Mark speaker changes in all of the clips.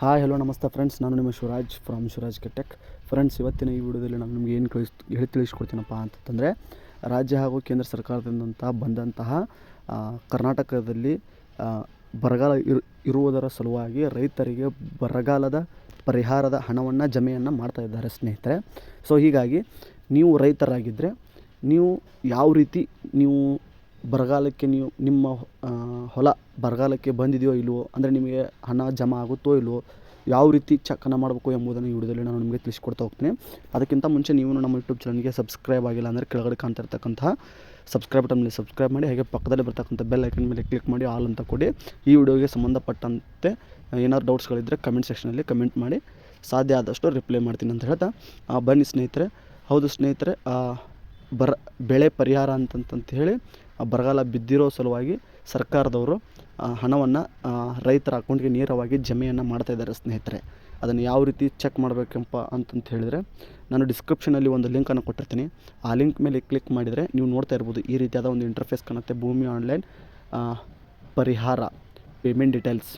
Speaker 1: Hi hello ನಮಸ್ತೆ friends ನಾನು ನಿಮ್ಮ Shivaraj from Shivaraj K tech friends ಇವತ್ತಿನ ಈ ವಿಡಿಯೋದಲ್ಲಿ ನಾನು ನಿಮಗೆ ಏನು ಕಳಿಸ್, ಹೇಳಿ ತಿಳಿಸ್ಕೊಡ್ತೀನಪ್ಪ ಅಂತಂದರೆ, ರಾಜ್ಯ ಹಾಗೂ ಕೇಂದ್ರ ಸರ್ಕಾರದಿಂದಂತಹ ಬಂದಂತಹ ಕರ್ನಾಟಕದಲ್ಲಿ ಬರಗಾಲ ಇರು ಇರುವುದರ ಸಲುವಾಗಿ ರೈತರಿಗೆ ಬರಗಾಲದ ಪರಿಹಾರದ ಹಣವನ್ನು ಜಮೆಯನ್ನು ಮಾಡ್ತಾ ಇದ್ದಾರೆ ಸ್ನೇಹಿತರೆ. ಸೊ ಹೀಗಾಗಿ ನೀವು ರೈತರಾಗಿದ್ದರೆ ನೀವು ಯಾವ ರೀತಿ ನೀವು ಬರಗಾಲಕ್ಕೆ ನೀವು ನಿಮ್ಮ ಹೊಲ ಬರಗಾಲಕ್ಕೆ ಬಂದಿದೆಯೋ ಇಲ್ಲವೋ ಅಂದರೆ ನಿಮಗೆ ಹಣ ಜಮಾ ಆಗುತ್ತೋ ಇಲ್ವೋ, ಯಾವ ರೀತಿ ಚೆಕ್ಕನ್ನು ಮಾಡಬೇಕು ಎಂಬುದನ್ನು ಈ ವಿಡಿಯೋದಲ್ಲಿ ನಾನು ನಿಮಗೆ ತಿಳಿಸ್ಕೊಡ್ತಾ ಹೋಗ್ತೀನಿ. ಅದಕ್ಕಿಂತ ಮುಂಚೆ ನೀವು ನಮ್ಮ ಯೂಟ್ಯೂಬ್ ಚಾನಲ್ಗೆ ಸಬ್ಸ್ಕ್ರೈಬ್ ಆಗಿಲ್ಲ ಅಂದರೆ ಕೆಳಗಡೆ ಕಾಣ್ತಾ ಇರ್ತಕ್ಕಂತಹ ಸಬ್ಸ್ಕ್ರೈಬ್ ಬಟನ್ ಮೇಲೆ ಸಬ್ಸ್ಕ್ರೈಬ್ ಮಾಡಿ, ಹಾಗೆ ಪಕ್ಕದಲ್ಲಿ ಬರ್ತಕ್ಕಂಥ ಬೆಲ್ ಐಕನ್ ಮೇಲೆ ಕ್ಲಿಕ್ ಮಾಡಿ, ಆಲ್ ಅಂತ ಕೊಡಿ. ಈ ವಿಡಿಯೋಗೆ ಸಂಬಂಧಪಟ್ಟಂತೆ ಏನಾದ್ರು ಡೌಟ್ಸ್ಗಳಿದ್ದರೆ ಕಮೆಂಟ್ ಸೆಕ್ಷನಲ್ಲಿ ಕಮೆಂಟ್ ಮಾಡಿ. ಸಾಧ್ಯ ಆದಷ್ಟು ರಿಪ್ಲೈ ಮಾಡ್ತೀನಿ ಅಂತ ಹೇಳ್ತಾ. ಬನ್ನಿ ಸ್ನೇಹಿತರೆ. ಹೌದು ಸ್ನೇಹಿತರೆ ಬರ, ಬೆಳೆ ಪರಿಹಾರ ಅಂತಂತಂತ ಹೇಳಿ ಬರಗಾಲ ಬಿದ್ದಿರೋ ಸಲುವಾಗಿ ಸರ್ಕಾರದವರು ಹಣವನ್ನು ರೈತರ ಅಕೌಂಟ್ಗೆ ನೇರವಾಗಿ ಜಮೆಯನ್ನು ಮಾಡ್ತಾ ಇದ್ದಾರೆ ಸ್ನೇಹಿತರೆ. ಅದನ್ನು ಯಾವ ರೀತಿ ಚೆಕ್ ಮಾಡಬೇಕಪ್ಪ ಅಂತಂತ ಹೇಳಿದರೆ, ನಾನು ಡಿಸ್ಕ್ರಿಪ್ಷನಲ್ಲಿ ಒಂದು ಲಿಂಕನ್ನು ಕೊಟ್ಟಿರ್ತೀನಿ. ಆ ಲಿಂಕ್ ಮೇಲೆ ಕ್ಲಿಕ್ ಮಾಡಿದರೆ ನೀವು ನೋಡ್ತಾ ಇರ್ಬೋದು ಈ ರೀತಿಯಾದ ಒಂದು ಇಂಟರ್ಫೇಸ್ ಕಾಣುತ್ತೆ. ಭೂಮಿ ಆನ್ಲೈನ್ ಪರಿಹಾರ ಪೇಮೆಂಟ್ ಡೀಟೇಲ್ಸ್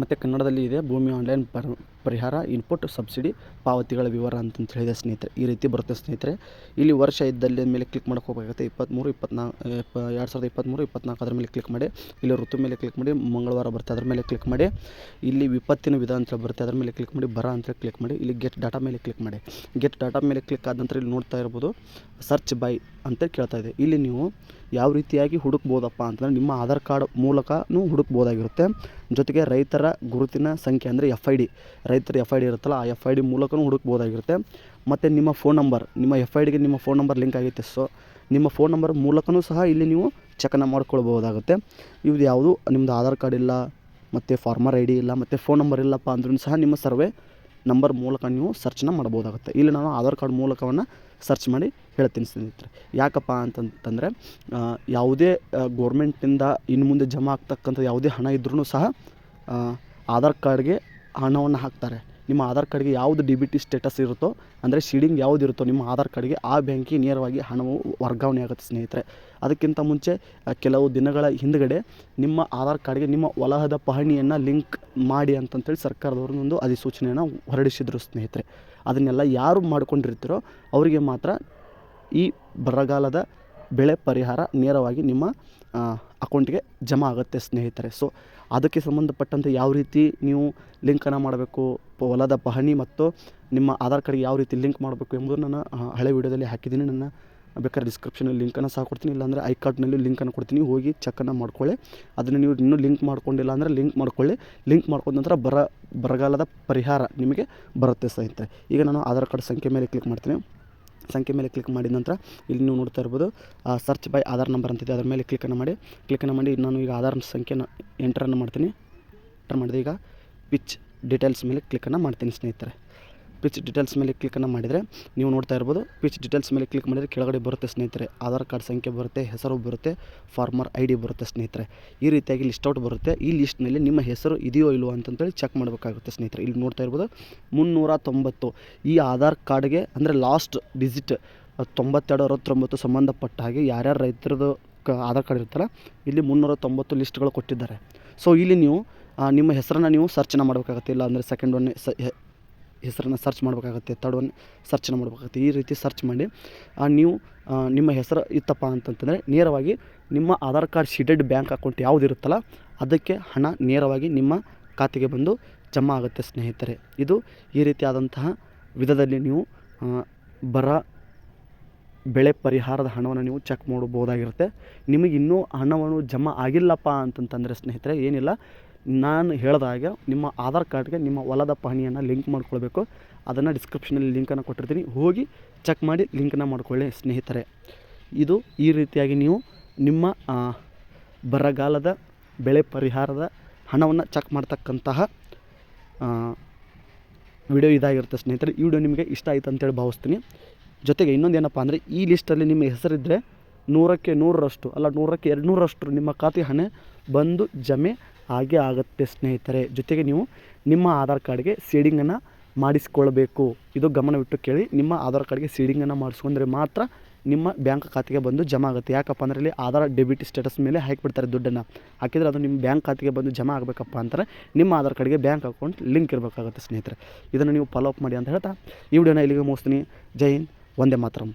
Speaker 1: ಮತ್ತು ಕನ್ನಡದಲ್ಲಿ ಇದೆ ಭೂಮಿ ಆನ್ಲೈನ್ ಪರ್ ಪರಿಹಾರ ಇನ್ಪುಟ್ ಸಬ್ಸಿಡಿ ಪಾವತಿಗಳ ವಿವರ ಅಂತಂತ ಹೇಳಿದೆ ಸ್ನೇಹಿತರೆ. ಈ ರೀತಿ ಬರುತ್ತೆ ಸ್ನೇಹಿತರೆ. ಇಲ್ಲಿ ವರ್ಷ ಇದ್ದಲ್ಲಿ ಮೇಲೆ ಕ್ಲಿಕ್ ಮಾಡಕ್ಕೆ ಹೋಗಬೇಕಾಗುತ್ತೆ. ಇಪ್ಪತ್ತ್ಮೂರು ಇಪ್ಪತ್ನಾಲ್ಕು ಇಪ್ಪ ಎರಡು ಸಾವಿರದ ಇಪ್ಪತ್ತ್ಮೂರು ಇಪ್ಪತ್ನಾಲ್ಕು ಅದ್ರ ಮೇಲೆ ಕ್ಲಿಕ್ ಮಾಡಿ, ಇಲ್ಲಿ ಋತು ಮೇಲೆ ಕ್ಲಿಕ್ ಮಾಡಿ, ಮಂಗಳವಾರ ಬರುತ್ತೆ ಅದ್ರ ಮೇಲೆ ಕ್ಲಿಕ್ ಮಾಡಿ, ಇಲ್ಲಿ ವಿಪತ್ತಿನ ವಿಧ ಅಂತ ಬರುತ್ತೆ ಅದ್ರ ಮೇಲೆ ಕ್ಲಿಕ್ ಮಾಡಿ, ಬರ ಅಂತ ಕ್ಲಿಕ್ ಮಾಡಿ, ಇಲ್ಲಿ ಗೆಟ್ ಡಾಟಾ ಮೇಲೆ ಕ್ಲಿಕ್ ಮಾಡಿ. ಗೆಟ್ ಡಾಟಾ ಮೇಲೆ ಕ್ಲಿಕ್ ಆದ ನಂತರ ಇಲ್ಲಿ ನೋಡ್ತಾ ಇರ್ಬೋದು ಸರ್ಚ್ ಬೈ ಅಂತ ಕೇಳ್ತಾ ಇದೆ. ಇಲ್ಲಿ ನೀವು ಯಾವ ರೀತಿಯಾಗಿ ಹುಡುಕ್ಬೋದಪ್ಪ ಅಂತಂದರೆ ನಿಮ್ಮ ಆಧಾರ್ ಕಾರ್ಡ್ ಮೂಲಕನೂ ಹುಡುಕ್ಬೋದಾಗಿರುತ್ತೆ. ಜೊತೆಗೆ ರೈತರ ಗುರುತಿನ ಸಂಖ್ಯೆ ಅಂದರೆ ಎಫ್ ಐ ಡಿ ರೈತರ ಎಫ್ ಐ ಡಿ ಇರುತ್ತಲ್ಲ, ಆ ಎಫ್ ಐ ಡಿ ಮೂಲಕವೂ ಹುಡುಕ್ಬೋದಾಗಿರುತ್ತೆ. ಮತ್ತು ನಿಮ್ಮ ಫೋನ್ ನಂಬರ್ ನಿಮ್ಮ ಎಫ್ ಐ ಡಿಗೆ ನಿಮ್ಮ ಫೋನ್ ನಂಬರ್ ಲಿಂಕ್ ಆಗೈತೆ ಸೊ ನಿಮ್ಮ ಫೋನ್ ನಂಬರ್ ಮೂಲಕವೂ ಸಹ ಇಲ್ಲಿ ನೀವು ಚೆಕನ್ನು ಮಾಡ್ಕೊಳ್ಬೋದಾಗುತ್ತೆ. ಇವ್ದು ಯಾವುದು? ನಿಮ್ಮದು ಆಧಾರ್ ಕಾರ್ಡ್ ಇಲ್ಲ, ಮತ್ತು ಫಾರ್ಮರ್ ಐ ಡಿ ಇಲ್ಲ, ಮತ್ತು ಫೋನ್ ನಂಬರ್ ಇಲ್ಲಪ್ಪ ಅಂದ್ರೂ ಸಹ ನಿಮ್ಮ ಸರ್ವೆ ನಂಬರ್ ಮೂಲಕ ನೀವು ಸರ್ಚನ್ನ ಮಾಡ್ಬೋದಾಗುತ್ತೆ. ಇಲ್ಲಿ ನಾನು ಆಧಾರ್ ಕಾರ್ಡ್ ಮೂಲಕವನ್ನು ಸರ್ಚ್ ಮಾಡಿ ಹೇಳ್ತೀನಿ ಸ್ನೇಹಿತರೆ. ಯಾಕಪ್ಪ ಅಂತಂತಂದರೆ ಯಾವುದೇ ಗೋರ್ಮೆಂಟಿಂದ ಇನ್ನು ಮುಂದೆ ಜಮಾ ಆಗ್ತಕ್ಕಂಥ ಯಾವುದೇ ಹಣ ಇದ್ರೂ ಸಹ ಆಧಾರ್ ಕಾರ್ಡ್ಗೆ ಹಣವನ್ನು ಹಾಕ್ತಾರೆ. ನಿಮ್ಮ ಆಧಾರ್ ಕಾರ್ಡ್ಗೆ ಯಾವುದು ಡಿ ಬಿ ಟಿ ಸ್ಟೇಟಸ್ ಇರುತ್ತೋ, ಅಂದರೆ ಶೀಡಿಂಗ್ ಯಾವುದು ಇರುತ್ತೋ ನಿಮ್ಮ ಆಧಾರ್ ಕಾರ್ಡ್ಗೆ ಆ ಬ್ಯಾಂಕಿಗೆ ನೇರವಾಗಿ ಹಣವು ವರ್ಗಾವಣೆ ಆಗುತ್ತೆ ಸ್ನೇಹಿತರೆ. ಅದಕ್ಕಿಂತ ಮುಂಚೆ ಕೆಲವು ದಿನಗಳ ಹಿಂದುಗಡೆ ನಿಮ್ಮ ಆಧಾರ್ ಕಾರ್ಡ್ಗೆ ನಿಮ್ಮ ಒಲಹದ ಪಹಣಿಯನ್ನು ಲಿಂಕ್ ಮಾಡಿ ಅಂತಂತೇಳಿ ಸರ್ಕಾರದವರು ಒಂದು ಅಧಿಸೂಚನೆಯನ್ನು ಹೊರಡಿಸಿದರು ಸ್ನೇಹಿತರೆ. ಅದನ್ನೆಲ್ಲ ಯಾರು ಮಾಡ್ಕೊಂಡಿರ್ತೀರೋ, ಅವರಿಗೆ ಮಾತ್ರ ಈ ಬರಗಾಲದ ಬೆಳೆ ಪರಿಹಾರ ನೇರವಾಗಿ ನಿಮ್ಮ ಅಕೌಂಟ್ಗೆ ಜಮಾ ಆಗುತ್ತೆ ಸ್ನೇಹಿತರೆ. ಸೊ ಅದಕ್ಕೆ ಸಂಬಂಧಪಟ್ಟಂತೆ ಯಾವ ರೀತಿ ನೀವು ಲಿಂಕನ್ನು ಮಾಡಬೇಕು ಹೊಲದ ಪಹಣಿ ಮತ್ತು ನಿಮ್ಮ ಆಧಾರ್ ಕಾರ್ಡ್ಗೆ ಯಾವ ರೀತಿ ಲಿಂಕ್ ಮಾಡಬೇಕು ಎಂಬುದನ್ನು ನಾನು ಹಳೆ ವಿಡಿಯೋದಲ್ಲಿ ಹಾಕಿದ್ದೀನಿ. ನನ್ನ ಬೇಕಾದ್ರೆ ಡಿಸ್ಕ್ರಿಪ್ಷನಲ್ಲಿ ಲಿಂಕನ್ನು ಸಹ ಕೊಡ್ತೀನಿ. ಇಲ್ಲಾಂದರೆ ಐ ಕಾರ್ಡ್ನಲ್ಲಿ ಲಿಂಕನ್ನು ಕೊಡ್ತೀನಿ. ಹೋಗಿ ಚೆಕ್ಕನ್ನು ಮಾಡ್ಕೊಳ್ಳಿ. ಅದನ್ನು ನೀವು ಇನ್ನೂ ಲಿಂಕ್ ಮಾಡ್ಕೊಂಡಿಲ್ಲ ಅಂದರೆ ಲಿಂಕ್ ಮಾಡ್ಕೊಳ್ಳಿ. ಲಿಂಕ್ ಮಾಡ್ಕೊಂಡ ನಂತರ ಬರ, ಬರಗಾಲದ ಪರಿಹಾರ ನಿಮಗೆ ಬರುತ್ತೆ ಸ್ನೇಹಿತರೆ. ಈಗ ನಾನು ಆಧಾರ್ ಕಾರ್ಡ್ ಸಂಖ್ಯೆ ಮೇಲೆ ಕ್ಲಿಕ್ ಮಾಡ್ತೀನಿ. ಸಂಖ್ಯೆ ಮೇಲೆ ಕ್ಲಿಕ್ ಮಾಡಿದ ನಂತರ ಇಲ್ಲಿ ನೀವು ನೋಡ್ತಾ ಇರ್ಬೋದು ಸರ್ಚ್ ಬೈ ಆಧಾರ್ ನಂಬರ್ ಅಂತಿದೆ. ಅದರ ಮೇಲೆ ಕ್ಲಿಕ್ಕನ್ನು ಮಾಡಿ. ಕ್ಲಿಕ್ಕನ್ನು ಮಾಡಿ, ನಾನು ಈಗ ಆಧಾರ್ ಸಂಖ್ಯೆನ ಎಂಟ್ರನ್ನು ಮಾಡ್ತೀನಿ. ಎಂಟರ್ ಮಾಡಿದೆ. ಈಗ ಪಿಚ್ ಡೀಟೇಲ್ಸ್ ಮೇಲೆ ಕ್ಲಿಕ್ಕನ್ನು ಮಾಡ್ತೀನಿ ಸ್ನೇಹಿತರೆ. ಪಿಚ್ ಡೀಟೇಲ್ಸ್ ಮೇಲೆ ಕ್ಲಿಕ್ಕನ್ನು ಮಾಡಿದರೆ ನೀವು ನೋಡ್ತಾ ಇರ್ಬೋದು. ಪಿಚ್ ಡೀಟೇಲ್ಸ್ ಮೇಲೆ ಕ್ಲಿಕ್ ಮಾಡಿದರೆ ಕೆಳಗಡೆ ಬರುತ್ತೆ ಸ್ನೇಹಿತರೆ. ಆಧಾರ್ ಕಾರ್ಡ್ ಸಂಖ್ಯೆ ಬರುತ್ತೆ, ಹೆಸರು ಬರುತ್ತೆ ಫಾರ್ಮರ್ ಐ ಡಿ ಬರುತ್ತೆ ಸ್ನೇಹಿತರೆ. ಈ ರೀತಿಯಾಗಿ ಲಿಸ್ಟ್ ಔಟ್ ಬರುತ್ತೆ. ಈ ಲಿಸ್ಟ್ನಲ್ಲಿ ನಿಮ್ಮ ಹೆಸರು ಇದೆಯೋ ಇಲ್ವೋ ಅಂತಂತೇಳಿ ಚೆಕ್ ಮಾಡಬೇಕಾಗುತ್ತೆ ಸ್ನೇಹಿತರೆ. ಇಲ್ಲಿ ನೋಡ್ತಾ ಇರ್ಬೋದು ಮುನ್ನೂರ ಈ ಆಧಾರ್ ಕಾರ್ಡ್ಗೆ ಅಂದರೆ ಲಾಸ್ಟ್ ಡಿಜಿಟ್ ತೊಂಬತ್ತೆರಡು, ಅರವತ್ತೊಂಬತ್ತು ಸಂಬಂಧಪಟ್ಟ ಹಾಗೆ ಯಾರ್ಯಾರು ರೈತರದು ಕ ಆಧಾರ್ ಕಾರ್ಡ್ ಇರ್ತಾರೆ ಇಲ್ಲಿ ಮುನ್ನೂರ ತೊಂಬತ್ತು ಲಿಸ್ಟ್ಗಳು ಕೊಟ್ಟಿದ್ದಾರೆ. ಸೊ ಇಲ್ಲಿ ನೀವು ನಿಮ್ಮ ಹೆಸರನ್ನು ನೀವು ಸರ್ಚನ್ನು ಮಾಡಬೇಕಾಗುತ್ತೆ. ಇಲ್ಲ ಅಂದರೆ ಸೆಕೆಂಡ್ ಒನ್ ಸ ಹೆಸರನ್ನು ಸರ್ಚ್ ಮಾಡಬೇಕಾಗತ್ತೆ ತರ್ಡ್ ಒನ್ ಸರ್ಚನ್ನು ಮಾಡಬೇಕಾಗತ್ತೆ, ಈ ರೀತಿ ಸರ್ಚ್ ಮಾಡಿ ನೀವು ನಿಮ್ಮ ಹೆಸರು ಇತ್ತಪ್ಪ ಅಂತಂತಂದರೆ ನೇರವಾಗಿ ನಿಮ್ಮ Aadhaar card seeded bank account ಯಾವುದಿರುತ್ತಲ್ಲ, ಅದಕ್ಕೆ ಹಣ ನೇರವಾಗಿ ನಿಮ್ಮ ಖಾತೆಗೆ ಬಂದು ಜಮಾ ಆಗುತ್ತೆ ಸ್ನೇಹಿತರೆ. ಇದು ಈ ರೀತಿಯಾದಂತಹ ವಿಧದಲ್ಲಿ ನೀವು ಬರ ಬೆಳೆ ಪರಿಹಾರದ ಹಣವನ್ನು ನೀವು ಚೆಕ್ ಮಾಡಬಹುದಾಗಿರುತ್ತೆ ನಿಮಗೆ ಇನ್ನೂ ಹಣವನ್ನು ಜಮಾ ಆಗಿಲ್ಲಪ್ಪ ಅಂತಂತಂದರೆ ಸ್ನೇಹಿತರೆ, ಏನಿಲ್ಲ. ನಾನು ಹೇಳಿದಾಗ ನಿಮ್ಮ ಆಧಾರ್ ಕಾರ್ಡ್ಗೆ ನಿಮ್ಮ ಹೊಲದ ಪಹಣಿಯನ್ನು ಲಿಂಕ್ ಮಾಡ್ಕೊಳ್ಬೇಕು. ಅದನ್ನು ಡಿಸ್ಕ್ರಿಪ್ಷನಲ್ಲಿ ಲಿಂಕನ್ನು ಕೊಟ್ಟಿರ್ತೀನಿ. ಹೋಗಿ ಚೆಕ್ ಮಾಡಿ ಲಿಂಕನ್ನು ಮಾಡ್ಕೊಳ್ಳಿ ಸ್ನೇಹಿತರೆ. ಇದು ಈ ರೀತಿಯಾಗಿ ನೀವು ನಿಮ್ಮ ಬರಗಾಲದ ಬೆಳೆ ಪರಿಹಾರದ ಹಣವನ್ನು ಚೆಕ್ ಮಾಡ್ತಕ್ಕಂತಹ ವಿಡಿಯೋ ಇದಾಗಿರುತ್ತೆ ಸ್ನೇಹಿತರೆ. ಈ ವಿಡಿಯೋ ನಿಮಗೆ ಇಷ್ಟ ಆಯಿತು ಅಂತೇಳಿ ಭಾವಿಸ್ತೀನಿ. ಜೊತೆಗೆ ಇನ್ನೊಂದು ಏನಪ್ಪ ಅಂದರೆ ಈ ಲಿಸ್ಟಲ್ಲಿ ನಿಮ್ಮ ಹೆಸರಿದ್ದರೆ ನೂರಕ್ಕೆ ನೂರರಷ್ಟು ಅಲ್ಲ ನೂರಕ್ಕೆ ಎರಡು ನೂರರಷ್ಟು ನಿಮ್ಮ ಖಾತೆ ಹಣ ಬಂದು ಜಮೆ ಆಗೇ ಆಗುತ್ತೆ ಸ್ನೇಹಿತರೆ. ಜೊತೆಗೆ ನೀವು ನಿಮ್ಮ ಆಧಾರ್ ಕಾರ್ಡ್ಗೆ ಸೀಡಿಂಗನ್ನು ಮಾಡಿಸ್ಕೊಳ್ಬೇಕು. ಇದು ಗಮನವಿಟ್ಟು ಕೇಳಿ, ನಿಮ್ಮ ಆಧಾರ್ ಕಾರ್ಡ್ಗೆ ಸೀಡಿಂಗನ್ನು ಮಾಡಿಸ್ಕೊಂಡ್ರೆ ಮಾತ್ರ ನಿಮ್ಮ ಬ್ಯಾಂಕ್ ಖಾತೆಗೆ ಬಂದು ಜಮಾ ಆಗುತ್ತೆ. ಯಾಕಪ್ಪ ಅಂದರೆ ಇಲ್ಲಿ ಆಧಾರ್ ಡೆಬಿಟ್ ಸ್ಟೇಟಸ್ ಮೇಲೆ ಹಾಕಿಬಿಡ್ತಾರೆ ದುಡ್ಡನ್ನು. ಹಾಕಿದರೆ ಅದು ನಿಮ್ಮ ಬ್ಯಾಂಕ್ ಖಾತೆಗೆ ಬಂದು ಜಮಾ ಆಗಬೇಕಪ್ಪ ಅಂತಾರೆ ನಿಮ್ಮ ಆಧಾರ್ ಕಾರ್ಡ್ಗೆ ಬ್ಯಾಂಕ್ ಅಕೌಂಟ್ ಲಿಂಕ್ ಇರಬೇಕಾಗುತ್ತೆ ಸ್ನೇಹಿತರೆ. ಇದನ್ನು ನೀವು ಫಾಲೋ ಅಪ್ ಮಾಡಿ ಅಂತ ಹೇಳ್ತಾ, ಈ ವಿಡಿಯೋನ ಇಲ್ಲಿಗೆ ಮುಗಿಸ್ತೀನಿ. ಜೈ ಹಿಂದ್, ವಂದೇ ಮಾತರಂ.